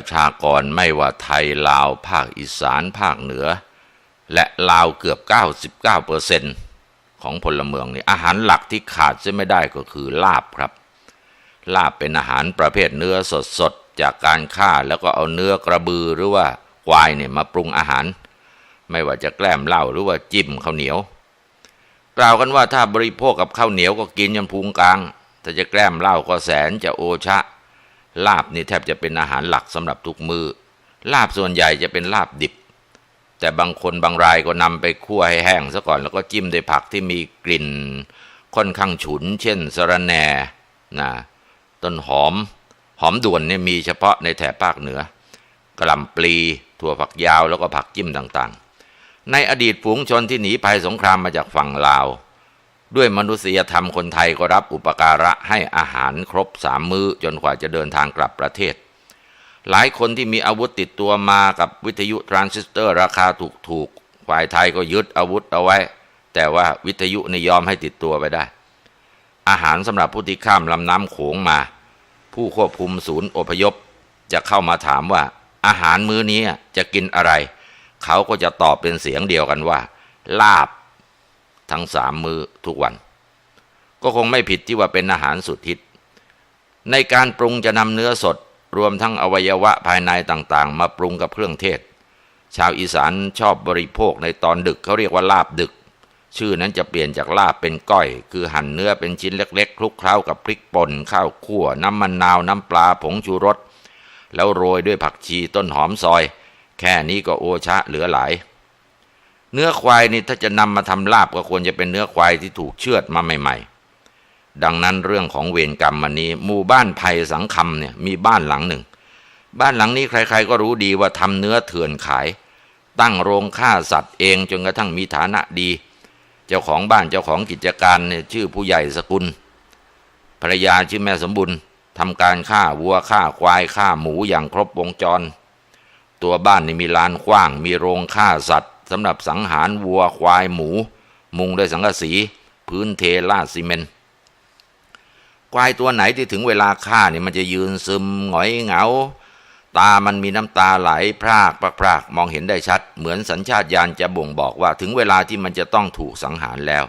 ประชากรไม่ว่าไทยลาวภาคอีสานภาคเหนือ และลาวเกือบ 99%ของพลเมืองนี่อาหารหลักที่ขาดจะไม่ได้ก็คือลาบครับ ลาบเป็นอาหารประเภทเนื้อสดๆ จากการฆ่าแล้วก็เอาเนื้อกระบือหรือว่าควายเนี่ยมาปรุงอาหาร ไม่ว่าจะแกล้มเหล้าหรือว่าจิ้มข้าวเหนียว กล่าวกันว่าถ้าบริโภคกับข้าวเหนียวก็กินยันพุงกลางถ้าจะแกล้มเหล้าก็แสนจะโอชะ ลาบนี่แทบจะเป็นอาหารหลักสำหรับทุกมือลาบส่วนใหญ่จะเป็นลาบดิบ แต่บางคนบางรายก็นำไปคั่วให้แห้งซะก่อนแล้วก็จิ้มด้วยผักที่มีกลิ่น ค่อนข้างฉุน เช่นสะระแหน่นะต้นหอม หอมด่วนเนี่ยมีเฉพาะในแถบภาคเหนือกระล่ำปลีถั่วฝักยาวแล้วก็ผักจิ้มต่างๆ ในอดีตฝูงชนที่หนีภัยสงครามมาจากฝั่งลาว ด้วยมนุษยธรรมคนไทยก็รับอุปการะให้อาหารครบสามมื้อจนกว่าจะเดินทางกลับประเทศ หลายคนที่มีอาวุธติดตัวมากับวิทยุทรานซิสเตอร์ราคาถูกๆฝ่ายไทยก็ยึดอาวุธเอาไว้ แต่ว่าวิทยุไม่ยอมให้ติดตัวไปได้ อาหารสำหรับผู้ที่ข้ามลำน้ำโขงมา ผู้ควบคุมศูนย์อพยพ จะเข้ามาถามว่า อาหารมื้อนี้จะกินอะไร เขาก็จะตอบเป็นเสียงเดียวกันว่า ลาบ ทั้งสามมือทุกวัน ก็คงไม่ผิดที่ว่าเป็นอาหารสุดฮิต ในการปรุงจะนำเนื้อสดรวมทั้งอวัยวะภายในต่างๆ มาปรุงกับเครื่องเทศ ชาวอีสานชอบบริโภคในตอนดึกเขาเรียกว่าลาบดึก ชื่อนั้นจะเปลี่ยนจากลาบเป็นก้อย คือหั่นเนื้อเป็นชิ้นเล็กๆคลุกเคล้ากับพริกป่นข้าวคั่ว น้ำมันนาวน้ำปลาผงชูรสแล้วโรยด้วยผักชีต้นหอมซอย แค่นี้ก็โอชะเหลือหลาย เนื้อควายนี่ถ้าจะนำมาทำลาบก็ควรจะเป็นเนื้อควายที่ถูกเชือดมาใหม่ ๆ ดังนั้นเรื่องของเวรกรรมวันนี้หมู่บ้านไผ่สังคำเนี่ยมีบ้านหลังหนึ่ง บ้านหลังนี้ใคร ๆ ก็รู้ดีว่าทำเนื้อเถื่อนขาย ตั้งโรงฆ่าสัตว์เองจนกระทั่งมีฐานะดี เจ้าของบ้านเจ้าของกิจการเนี่ยชื่อผู้ใหญ่สกุลภรรยาชื่อแม่สมบุญทำการฆ่าวัวฆ่าควายฆ่าหมูอย่างครบวงจร ตัวบ้านนี่มีลานกว้าง มีโรงฆ่าสัตว์ สำหรับสังหารวัวควายหมู มุงด้วยสังกะสี พื้นเทลาดซีเมนควายตัวไหนที่ถึงเวลาฆ่าเนี่ยมันจะยืนซึมหงอยเหงา ตามันมีน้ำตาไหลพรากพรากพรากมองเห็นได้ชัด เหมือนสัญชาตญาณจะบ่งบอกว่าถึงเวลาที่มันจะต้องถูกสังหารแล้ว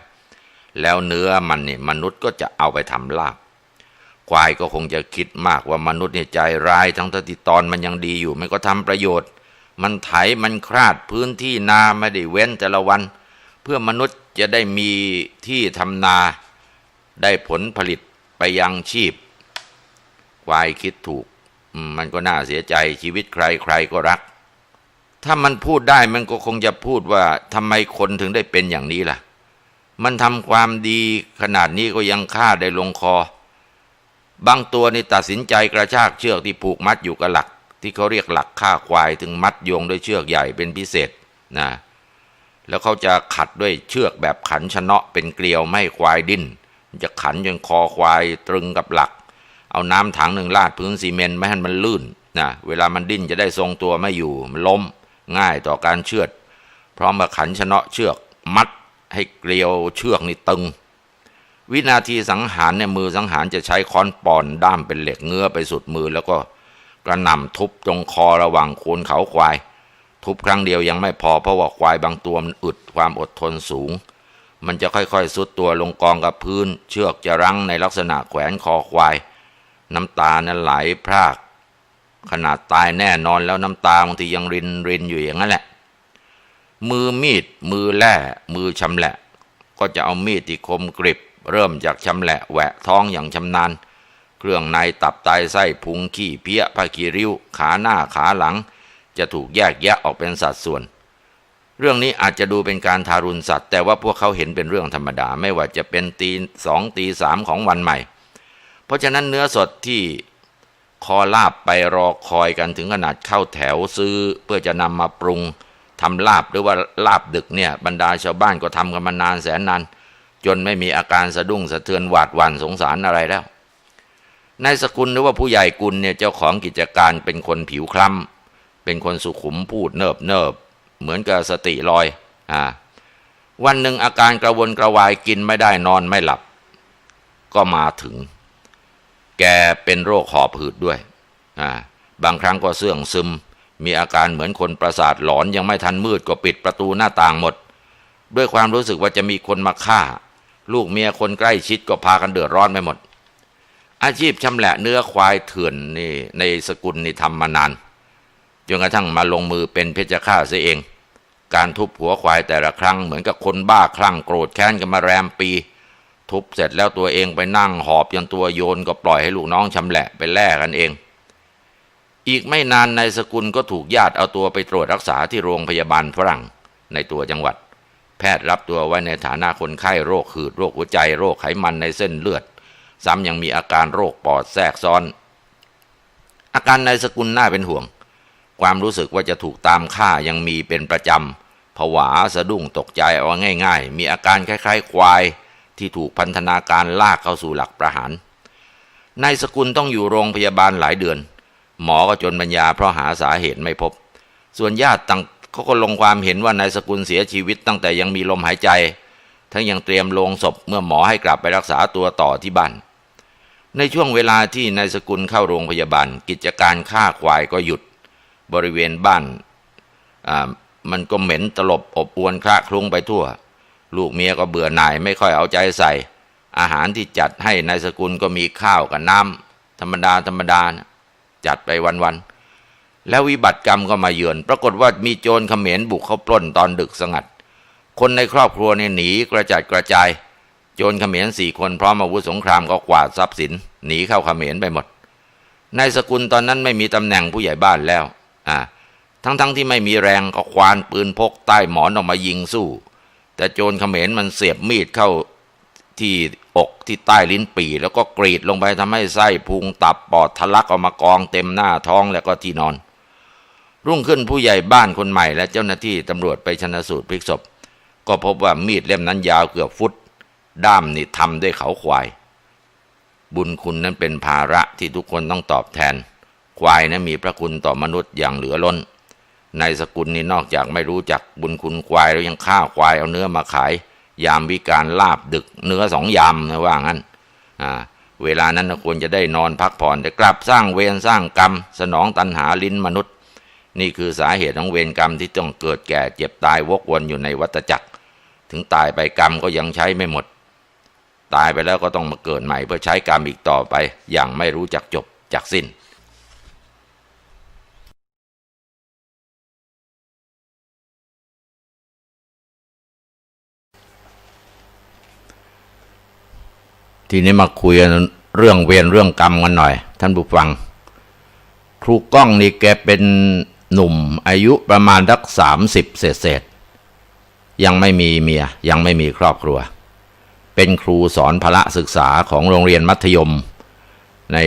แล้วเนื้อมันเนี่ยมนุษย์ก็จะเอาไปทำลาบควายก็คงจะคิดมากว่ามนุษย์เนี่ยใจร้ายทั้งที่ตอนมันยังดีอยู่ มันก็ทำประโยชน์ มันไถมันคราดพื้นที่นาไม่ได้เว้นแต่ละวัน เพื่อมนุษย์จะได้มีที่ทำนา ได้ผลผลิตไปยังชีพควายคิดถูก มันก็น่าเสียใจชีวิตใครใครก็รัก ถ้ามันพูดได้มันก็คงจะพูดว่าทำไมคนถึงได้เป็นอย่างนี้ล่ะ มันทำความดีขนาดนี้ก็ยังฆ่าได้ลงคอ บางตัวนี่ตัดสินใจกระชากเชือกที่ผูกมัดอยู่กับหลัก ที่เขาเรียกหลักฆ่าควายถึงมัดโยงด้วยเชือกใหญ่เป็นพิเศษนะแล้วเขาจะขัดด้วยเชือกแบบขันชนะเป็นเกลียวไม่ควายดิ้นจะขันจนคอควายตรึงกับหลัก เอาน้ำถังหนึ่งลาดพื้นซีเมนต์ไม่ให้มันลื่นนะเวลามันดิ้นจะได้ทรงตัวไม่อยู่มันล้มง่ายต่อการเชือดพร้อมกับขันชนะเชือกมัดให้เกลียวเชือกนี่ตึง วินาทีสังหารเนี่ยมือสังหารจะใช้ค้อนปอนด้ามเป็นเหล็กเงื้อไปสุดมือแล้วก็ กระหน่ำทุบตรงคอระหว่างโคนเขาควาย ทุบครั้งเดียวยังไม่พอเพราะว่าควายบางตัวมันอึดความอดทนสูง มันจะค่อยๆซุดตัวลงกองกับพื้น เชือกจะรั้งในลักษณะแขวนคอควาย น้ำตานั้นไหลพรากขนาดตายแน่นอนแล้วน้ำตาบางทียังรินรินอยู่อย่างนั้นแหละ มือมีด มือแล่ มือชำแหละ ก็จะเอามีดที่คมกริบ เริ่มจากชำแหละแหวะท้องอย่างชำนาญ เครื่องในตับไตไส้พุงขี้เพี้ยผ้ากีริ้ว ขาหน้าขาหลัง จะถูกแยกแยะออกเป็นสัดส่วน เรื่องนี้อาจจะดูเป็นการทารุณสัตว์ แต่ว่าพวกเขาเห็นเป็นเรื่องธรรมดา ไม่ว่าจะเป็นตีสองตีสามของวันใหม่ เพราะฉะนั้นเนื้อสดที่คอลาบไปรอคอยกันถึงขนาดเข้าแถวซื้อ เพื่อจะนำมาปรุงทำลาบหรือว่าลาบดึกเนี่ยบรรดาชาวบ้านก็ทำกันมานานแสนนานจนไม่มีอาการสะดุ้งสะเทือนหวาดหวั่นสงสารอะไรแล้ว นายสกุลหรือว่าผู้ใหญ่กุลเนี่ยเจ้าของกิจการเป็นคนผิวคล้ำเป็นคนสุขุมพูดเนิบเนิบเหมือนกับสติลอยอ่าวันหนึ่งอาการกระวนกระวายกินไม่ได้นอนไม่หลับ ก็มาถึง แกเป็นโรคหอบหืดด้วยอ่าบางครั้งก็เสื่องซึม มีอาการเหมือนคนประสาทหลอนยังไม่ทันมืดก็ปิดประตูหน้าต่างหมด ด้วยความรู้สึกว่าจะมีคนมาฆ่า ลูกเมียคนใกล้ชิดก็พากันเดือดร้อนไปหมด อาชีพชำแหละเนื้อควายเถื่อนนี่ในสกุลนี่ทำมานานจนกระทั่งมาลงมือเป็นเพชฌฆาตเสียเอง การทุบหัวควายแต่ละครั้งเหมือนกับคนบ้าคลั่งโกรธแค้นกันมาแรมปี ทุบเสร็จแล้วตัวเองไปนั่งหอบจนตัวโยนก็ปล่อยให้ลูกน้องชำแหละไปแล่กันเอง อีกไม่นานนายสกุลก็ถูกญาติเอาตัวไปตรวจรักษาที่โรงพยาบาลฝรั่งในตัวจังหวัด แพทย์รับตัวไว้ในฐานะคนไข้โรคหืดโรคหัวใจโรคไขมันในเส้นเลือด ซ้ำยังมีอาการโรคปอดแทรกซ้อน อาการนายสกุลน่าเป็นห่วง ความรู้สึกว่าจะถูกตามฆ่ายังมีเป็นประจำผวาสะดุ้งตกใจเอาง่าย ๆ มีอาการคล้ายๆ ควายที่ถูกพันธนาการลากเข้าสู่หลักประหารนายสกุลต้องอยู่โรงพยาบาลหลายเดือน หมอก็จนปัญญาเพราะหาสาเหตุไม่พบ ส่วนญาติต่างเขาก็ลงความเห็นว่านายสกุลเสียชีวิตตั้งแต่ยังมีลมหายใจ ทั้งยังเตรียมลงศพเมื่อหมอให้กลับไปรักษาตัวต่อที่บ้าน ในช่วงเวลาที่นายสกุลเข้าโรงพยาบาล กิจการฆ่าควายก็หยุด บริเวณบ้านมันก็เหม็นตลบอบอวนคละคลุ้งไปทั่ว ลูกเมียก็เบื่อหน่ายไม่ค่อยเอาใจใส่ อาหารที่จัดให้นายสกุลก็มีข้าวกับน้ำธรรมดาธรรมดานะจัดไปวันๆแล้ววิบัติกรรมก็มาเยือน ปรากฏว่ามีโจรเขมรบุกเข้าปล้นตอนดึกสงัด คนในครอบครัวเนี่ยหนีกระจัดกระจาย จรเขมรสี่คนพร้อมอาวุธสงครามก็กวาดทรัพย์สิน หนีเข้าเขมรไปหมดนายสกุลตอนนั้นไม่มีตำแหน่งผู้ใหญ่บ้านแล้วอ่าทั้งๆทที่ไม่มีแรงก็ควานปืนพกใต้หมอนออกมายิงสู้ แต่โจรเขมรมันเสียบมีดเข้าที่อกที่ใต้ลิ้นปี่ แล้วก็กรีดลงไปทำให้ไส้พุงตับปอดทะลักออกมากองเต็มหน้าท้องแล้วก็ที่นอน รุ่งขึ้นผู้ใหญ่บ้านคนใหม่และเจ้าหน้าที่ตำรวจไปชนะสูตรพลิกศพ ก็พบว่ามีดเล่มนั้นยาวเกือบฟุต ด้ามนี่ทำด้วยเขาควาย บุญคุณนั้นเป็นภาระที่ทุกคนต้องตอบแทน ควายนั้นมีพระคุณต่อมนุษย์อย่างเหลือล้นในสกุลนี่นอกจากไม่รู้จักบุญคุณควายแล้วยังฆ่าควายเอาเนื้อมาขาย ยามวิการลาบดึกเนื้อสองยามนะว่างั้นเวลานั้นควรจะได้นอนพักผ่อนแต่กลับสร้างเวรสร้างกรรม สนองตันหาลิ้นมนุษย์ นี่คือสาเหตุของเวรกรรมที่ต้องเกิดแก่เจ็บตายวกวนอยู่ในวัฏจักร ถึงตายไปกรรมก็ยังใช้ไม่หมด ตายไปแล้วก็ต้องมาเกิดใหม่ เพื่อใช้กรรมอีกต่อไป อย่างไม่รู้จักจบจักสิ้นทีนี้มาคุยเรื่องเวรเรื่องกรรมกันหน่อย ท่านผู้ฟัง ครูก้องนี่แกเป็นหนุ่มอายุประมาณสักสามสิบเศษๆยังไม่มีเมีย ยังไม่มีครอบครัว เป็นครูสอนพละศึกษาของโรงเรียนมัธยม ใน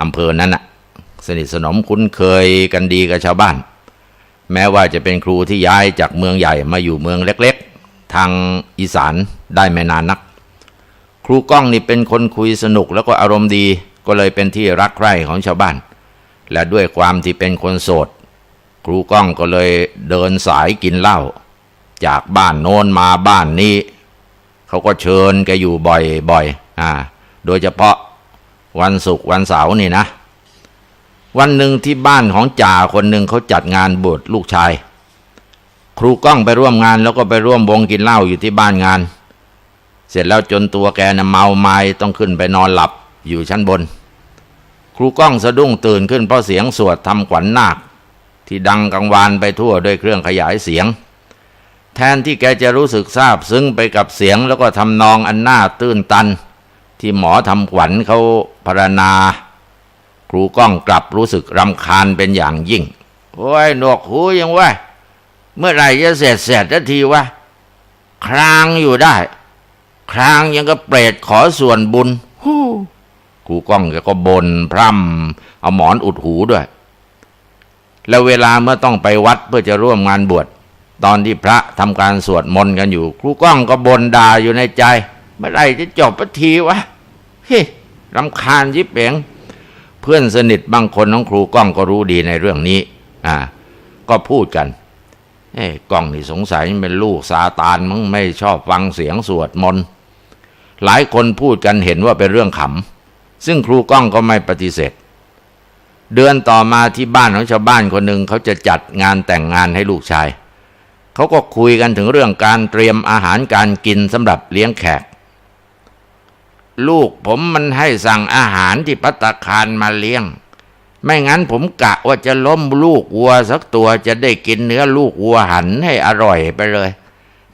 อำเภอนั้นน่ะสนิทสนมคุ้นเคยกันดีกับชาวบ้าน แม้ว่าจะเป็นครูที่ย้ายจากเมืองใหญ่มาอยู่เมืองเล็กๆ ทางอีสานได้ไม่นานนัก ครูก้องนี่เป็นคนคุยสนุกแล้วก็อารมณ์ดีก็เลยเป็นที่รักใคร่ของชาวบ้าน และด้วยความที่เป็นคนโสด ครูก้องก็เลยเดินสายกินเหล้าจากบ้านโน้นมาบ้านนี้ เขาก็เชิญแกอยู่บ่อยบ่อยอ่า โดยเฉพาะวันศุกร์วันเสาร์นี่นะ วันหนึ่งที่บ้านของจ่าคนหนึ่งเขาจัดงานบวชลูกชาย ครูก้องไปร่วมงานแล้วก็ไปร่วมวงกินเหล้าอยู่ที่บ้านงาน เสร็จแล้วจนตัวแกน่ะเมาไม้ต้องขึ้นไปนอนหลับอยู่ชั้นบน ครูก้องสะดุ้งตื่นขึ้นเพราะเสียงสวดทำขวัญนาคที่ดังกังวานไปทั่วด้วยเครื่องขยายเสียง แทนที่แกจะรู้สึกซาบซึ้งไปกับเสียงแล้วก็ทำนองอันน่าตื้นตัน ที่หมอทำขวัญเขาพรรณนา ครูก้องกลับรู้สึกรำคาญเป็นอย่างยิ่ง โอ้ยหนวกหูยังวะเมื่อไหร่จะเสร็จเสร็จทันทีวะครางอยู่ได้ ครางยังก็เปรตขอส่วนบุญฮู้ครูก้องแกก็บนพร่ำเอาหมอนอุดหูด้วย แล้วเวลาเมื่อต้องไปวัดเพื่อจะร่วมงานบวช ตอนที่พระทำการสวดมนต์กันอยู่ ครูก้องก็บนด่าอยู่ในใจเมื่อไรจะจบปทีวะเฮ้ยรำคาญยิบเองเพื่อนสนิทบางคนของครูก้องก็รู้ดีในเรื่องนี้ อ่า ก็พูดกันเอ้ยก้องนี่สงสัยเป็นลูกซาตานมั้งไม่ชอบฟังเสียงสวดมนต์หลายคนพูดกันเห็นว่าเป็นเรื่องขำซึ่งครูก้องก็ไม่ปฏิเสธ เดือนต่อมาที่บ้านของชาวบ้านคนหนึ่งเขาจะจัดงานแต่งงานให้ลูกชาย เขาก็คุยกันถึงเรื่องการเตรียมอาหารการกินสำหรับเลี้ยงแขก ลูกผมมันให้สั่งอาหารที่พัตคารมาเลี้ยง ไม่งั้นผมกะว่าจะล้มลูกวัวสักตัวจะได้กินเนื้อลูกวัวหันให้อร่อยไปเลย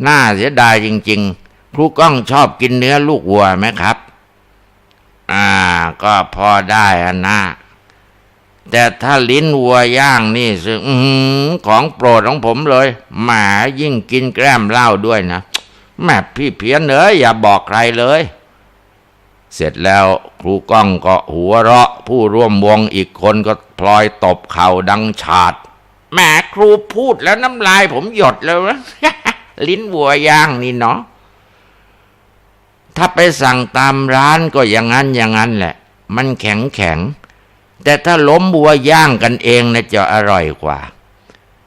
น่าเสียดายจริง ๆ ครูก้องชอบกินเนื้อลูกวัวไหมครับ อ่า ก็พอได้อะนะ แต่ถ้าลิ้นวัวย่างนี่สิอของโปรดของผมเลยหมายิ่งกินแกล้มเหล้าด้วยนะแม่พี่เพี้ยนเอ้ยอย่าบอกใครเลย เสร็จแล้วครูก้องก็หัวเราะ ผู้ร่วมวงอีกคนก็พลอยตบเข่าดังฉาดแหมครูพูดแล้วน้ำลายผมหยดเลยนะลิ้นวัวย่างนี่เนาะถ้าไปสั่งตามร้านก็อย่างนั้นอย่างนั้นแหละ มันแข็งแข็ง แต่ถ้าล้มวัวย่างกันเองนะจะอร่อยกว่า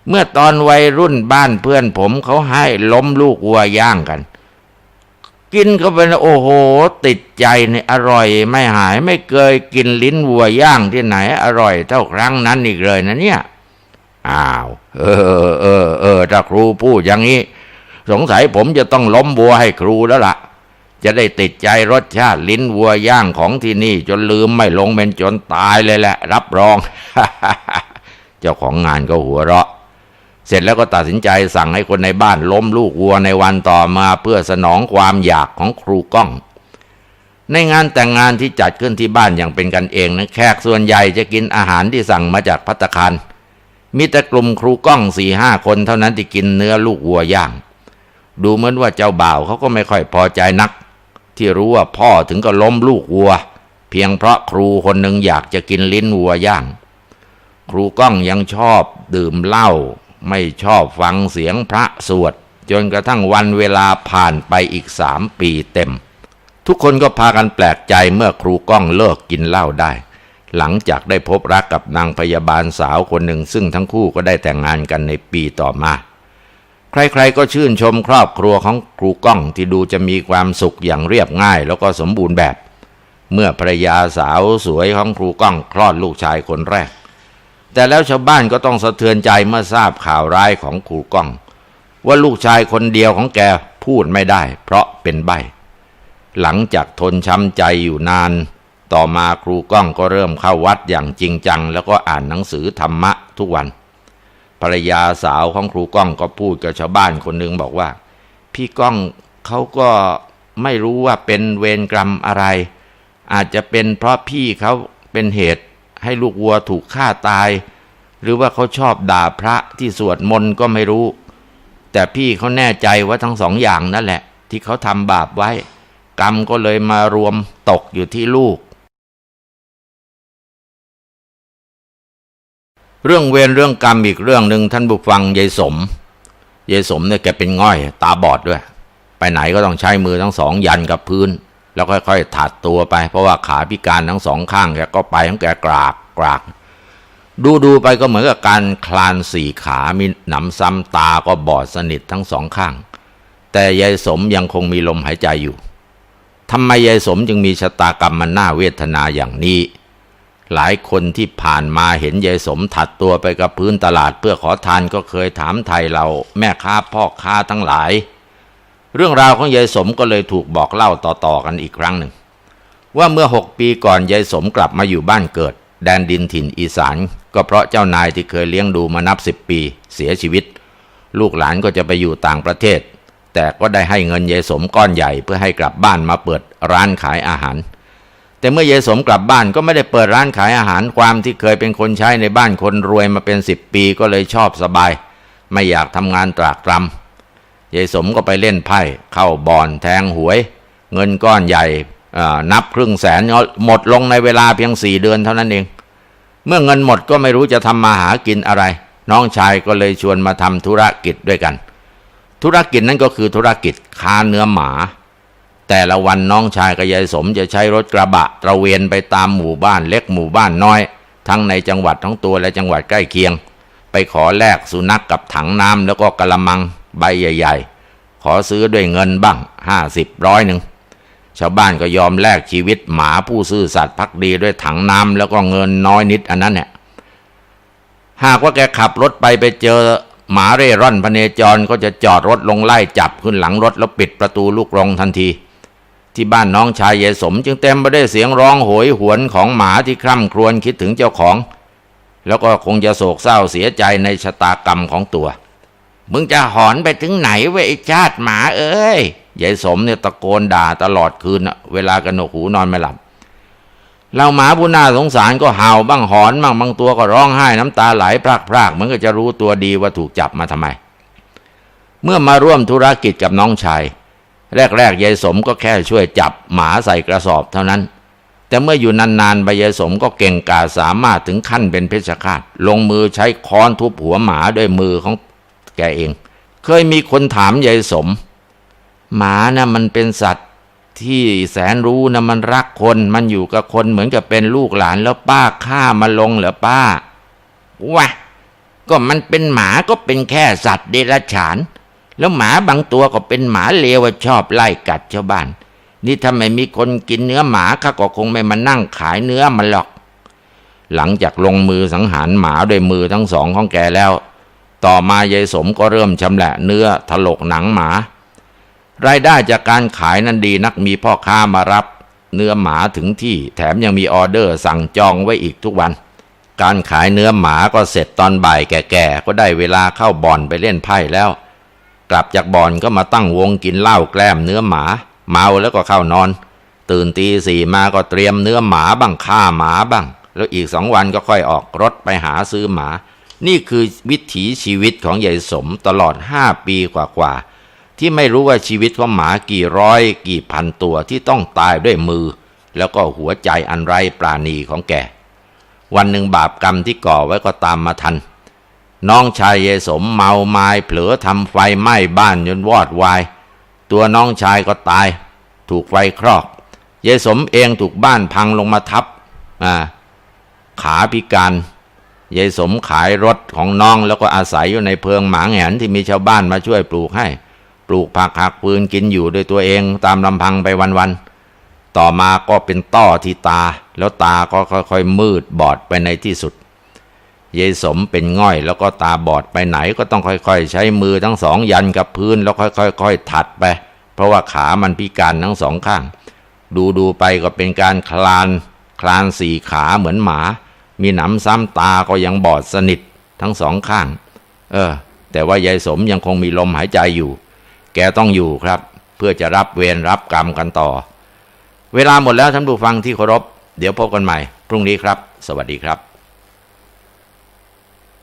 เมื่อตอนวัยรุ่นบ้านเพื่อนผมเขาให้ล้มลูกวัวย่างกัน กินเข้าไปนะโอ้โห ติดใจเนี่อร่อยไม่หายไม่เคยกินลิ้นวัวย่างที่ไหน อร่อยเท่าครั้งนั้นอีกเลยนะเนี่ยอ้าว เออเออเออถ้าครูพูดอย่างนี้ สงสัยผมจะต้องล้มวัวให้ครูแล้วล่ะ จะได้ติดใจรสชาติลิ้นวัวย่างของที่นี่ จนลืมไม่ลงเป็นจนตายเลยแหละ รับรอง เจ้าของงานก็หัวเราะ เสร็จแล้วก็ตัดสินใจสั่งให้คนในบ้านล้มลูกวัวในวันต่อมาเพื่อสนองความอยากของครูก้อง ในงานแต่งงานที่จัดขึ้นที่บ้านอย่างเป็นกันเองนะแขกส่วนใหญ่จะกินอาหารที่สั่งมาจากพัตคารมีแต่กลุ่มครูก้องสี่ห้าคนเท่านั้นที่กินเนื้อลูกวัวย่าง ดูเหมือนว่าเจ้าบ่าวเขาก็ไม่ค่อยพอใจนัก ที่รู้ว่าพ่อถึงก็ล้มลูกวัว เพียงเพราะครูคนหนึ่งอยากจะกินลิ้นวัวย่าง ครูก้องยังชอบดื่มเหล้าไม่ชอบฟังเสียงพระสวด จนกระทั่งวันเวลาผ่านไปอีกสามปีเต็ม ทุกคนก็พากันแปลกใจเมื่อครูก้องเลิกกินเหล้าได้ หลังจากได้พบรักกับนางพยาบาลสาวคนหนึ่ง ซึ่งทั้งคู่ก็ได้แต่งงานกันในปีต่อมา ใครๆก็ชื่นชมครอบครัวของครูก้องที่ดูจะมีความสุขอย่างเรียบง่ายแล้วก็สมบูรณ์แบบ เมื่อภรรยาสาวสวยของครูก้องคลอดลูกชายคนแรก แต่แล้วชาวบ้านก็ต้องสะเทือนใจเมื่อทราบข่าวร้ายของครูก้อง ว่าลูกชายคนเดียวของแกพูดไม่ได้ เพราะเป็นใบหลังจากทนช้ำใจอยู่นาน ต่อมาครูก้องก็เริ่มเข้าวัดอย่างจริงจัง แล้วก็อ่านหนังสือธรรมะทุกวัน ภรรยาสาวของครูก้องก็พูดกับชาวบ้านคนหนึ่งบอกว่า พี่ก้องเขาก็ไม่รู้ว่าเป็นเวรกรรมอะไร อาจจะเป็นเพราะพี่เขาเป็นเหตุให้ลูกวัวถูกฆ่าตาย หรือว่าเขาชอบด่าพระที่สวดมนต์ก็ไม่รู้ แต่พี่เขาแน่ใจว่าทั้งสองอย่างนั่นแหละ ที่เขาทำบาปไว้ กรรมก็เลยมารวมตกอยู่ที่ลูก เรื่องเวรเรื่องกรรมอีกเรื่องหนึ่งท่านบุฟังยายสมยายสมเนี่ยแกเป็นง่อยตาบอดด้วย ไปไหนก็ต้องใช้มือทั้งสองยันกับพื้น แล้วค่อยๆถัดตัวไป เพราะว่าขาพิการทั้งสองข้างแกก็ไปของแกกรากกราก ดูดูไปก็เหมือนกับการคลานสี่ขามีหนำซ้ำตาก็บอดสนิททั้งสองข้าง แต่ยายสมยังคงมีลมหายใจอยู่ทำไมยายสมจึงมีชะตากรรมมันน่าเวทนาอย่างนี้ หลายคนที่ผ่านมาเห็นยายสมถัดตัวไปกับพื้นตลาดเพื่อขอทานก็เคยถามไทยเราแม่ค้าพ่อค้าทั้งหลาย เรื่องราวของยายสมก็เลยถูกบอกเล่าต่อๆกันอีกครั้งหนึ่ง ว่าเมื่อหกปีก่อนยายสมกลับมาอยู่บ้านเกิด แดนดินถิ่นอีสาน ก็เพราะเจ้านายที่เคยเลี้ยงดูมานับสิบปี เสียชีวิต ลูกหลานก็จะไปอยู่ต่างประเทศ แต่ก็ได้ให้เงินยายสมก้อนใหญ่เพื่อให้กลับบ้านมาเปิดร้านขายอาหาร แต่เมื่อยายสมกลับบ้านก็ไม่ได้เปิดร้านขายอาหารความที่เคยเป็นคนใช้ในบ้านคนรวยมาเป็นสิบปีก็เลยชอบสบาย ไม่อยากทำงานตรากตรำยายสมก็ไปเล่นไพ่เข้าบอนแทงหวย เงินก้อนใหญ่นับครึ่งแสนหมดลงในเวลาเพียงสี่เดือนเท่านั้นเอง เมื่อเงินหมดก็ไม่รู้จะทำมาหากินอะไร น้องชายก็เลยชวนมาทำธุรกิจด้วยกัน ธุรกิจนั้นก็คือธุรกิจค้าเนื้อหมา แต่ละวันน้องชายกับยายสมจะใช้รถกระบะตระเวนไปตามหมู่บ้านเล็กหมู่บ้านน้อย ทั้งในจังหวัดทั้งตัวและจังหวัดใกล้เคียง ไปขอแลกสุนัขกกับถังน้ำแล้วก็กระมังใบใหญ่ ๆ ขอซื้อด้วยเงินบ้างห้าสิบร้อยหนึ่งชาวบ้านก็ยอมแลกชีวิตหมาผู้ซื่อสัตย์พักดีด้วยถังน้ำแล้วก็เงินน้อยนิดอันนั้นเนี่ยหากว่าแกขับรถไปไปเจอหมาเร่ร่อนพเนจรก็จะจอดรถลงไล่จับขึ้นหลังรถแล้วปิดประตูลูกรงทันที ที่บ้านน้องชายยายสม จึงเต็มไปด้วยเสียงร้องโหยหวนของหมาที่คร่ำครวญคิดถึงเจ้าของ แล้วก็คงจะโศกเศร้าเสียใจในชะตากรรมของตัว มึงจะหอนไปถึงไหนเว้ยไอ้ชาติหมาเอ้ยยายสมเนี่ยตะโกนด่าตลอดคืนเวลากระหนกหูนอนไม่หลับเราหมาผู้น่าสงสารก็เห่าบ้างหอนบ้างบางตัวก็ร้องไห้น้ำตาไหลพรากๆเหมือนก็จะรู้ตัวดีว่าถูกจับมาทำไม เมื่อมาร่วมธุรกิจกับน้องชาย แรกๆยายสมก็แค่ช่วยจับหมาใส่กระสอบเท่านั้น แต่เมื่ออยู่นานๆไปยายสมก็เก่งกาสามารถถึงขั้นเป็นเพชฌฆาตลงมือใช้ค้อนทุบหัวหมาด้วยมือของแกเอง เคยมีคนถามยายสม หมานะ่ะมันเป็นสัตว์ที่แสนรู้นะมันรักคนมันอยู่กับคนเหมือนกับเป็นลูกหลานแล้วป้าฆ่ามันลงเหรอป้าวะก็มันเป็นหมาก็เป็นแค่สัตว์เดรัจฉาน แล้วหมาบางตัวก็เป็นหมาเลวชอบไล่กัดชาวบ้าน นี่ถ้าไม่มีคนกินเนื้อหมาข้าก็คงไม่มานั่งขายเนื้อมันหรอก หลังจากลงมือสังหารหมาด้วยมือทั้งสองของแกแล้ว ต่อมายายสมก็เริ่มชำแหละเนื้อถลกหนังหมา รายได้จากการขายนั้นดีนักมีพ่อค้ามารับเนื้อหมาถึงที่แถมยังมีออเดอร์สั่งจองไว้อีกทุกวัน การขายเนื้อหมาก็เสร็จตอนบ่ายแก่ๆก็ได้เวลาเข้าบ่อนไปเล่นไพ่แล้ว กลับจากบ่อนก็มาตั้งวงกินเหล้าแกล้มเนื้อหมา เมาแล้วก็เข้านอน ตื่นตีสี่มาก็เตรียมเนื้อหมาบ้างฆ่าหมาบ้าง แล้วอีกสองวันก็ค่อยออกรถไปหาซื้อหมา นี่คือวิถีชีวิตของยายสมตลอดห้าปีกว่าๆที่ไม่รู้ว่าชีวิตของหมากี่ร้อย กี่พันตัวที่ต้องตายด้วยมือ แล้วก็หัวใจอันไรปราณีของแกวันหนึ่งบาปกรรมที่ก่อไว้ก็ตามมาทัน น้องชายเยสมเมาไม้เผลอทำไฟไหม้บ้านจนวอดวาย ตัวน้องชายก็ตาย ถูกไฟคลอก เยสมเองถูกบ้านพังลงมาทับอ่าขาพิการยายสมขายรถของน้องแล้วก็อาศัยอยู่ในเพิงหมาแหงนที่มีชาวบ้านมาช่วยปลูกให้ ปลูกผักหักปืนกินอยู่ด้วยตัวเองตามลำพังไปวันๆต่อมาก็เป็นต้อที่ตา แล้วตาก็ค่อยๆมืดบอดไปในที่สุด ยายสมเป็นง่อยแล้วก็ตาบอดไปไหนก็ต้องค่อยๆ ใช้มือทั้งสองยันกับพื้นแล้วค่อยๆถัดไป เพราะว่าขามันพิการทั้งสองข้าง ดูดูๆไปก็เป็นการคลานคลานสี่ขาเหมือนหมา มีหนำซ้ำตาก็ยังบอดสนิททั้งสองข้าง เออ แต่ว่ายายสมยังคงมีลมหายใจอยู่ แกต้องอยู่ครับ เพื่อจะรับเวรรับกรรมกันต่อ เวลาหมดแล้วท่านผู้ฟังที่เคารพ เดี๋ยวพบกันใหม่ พรุ่งนี้ครับ สวัสดีครับ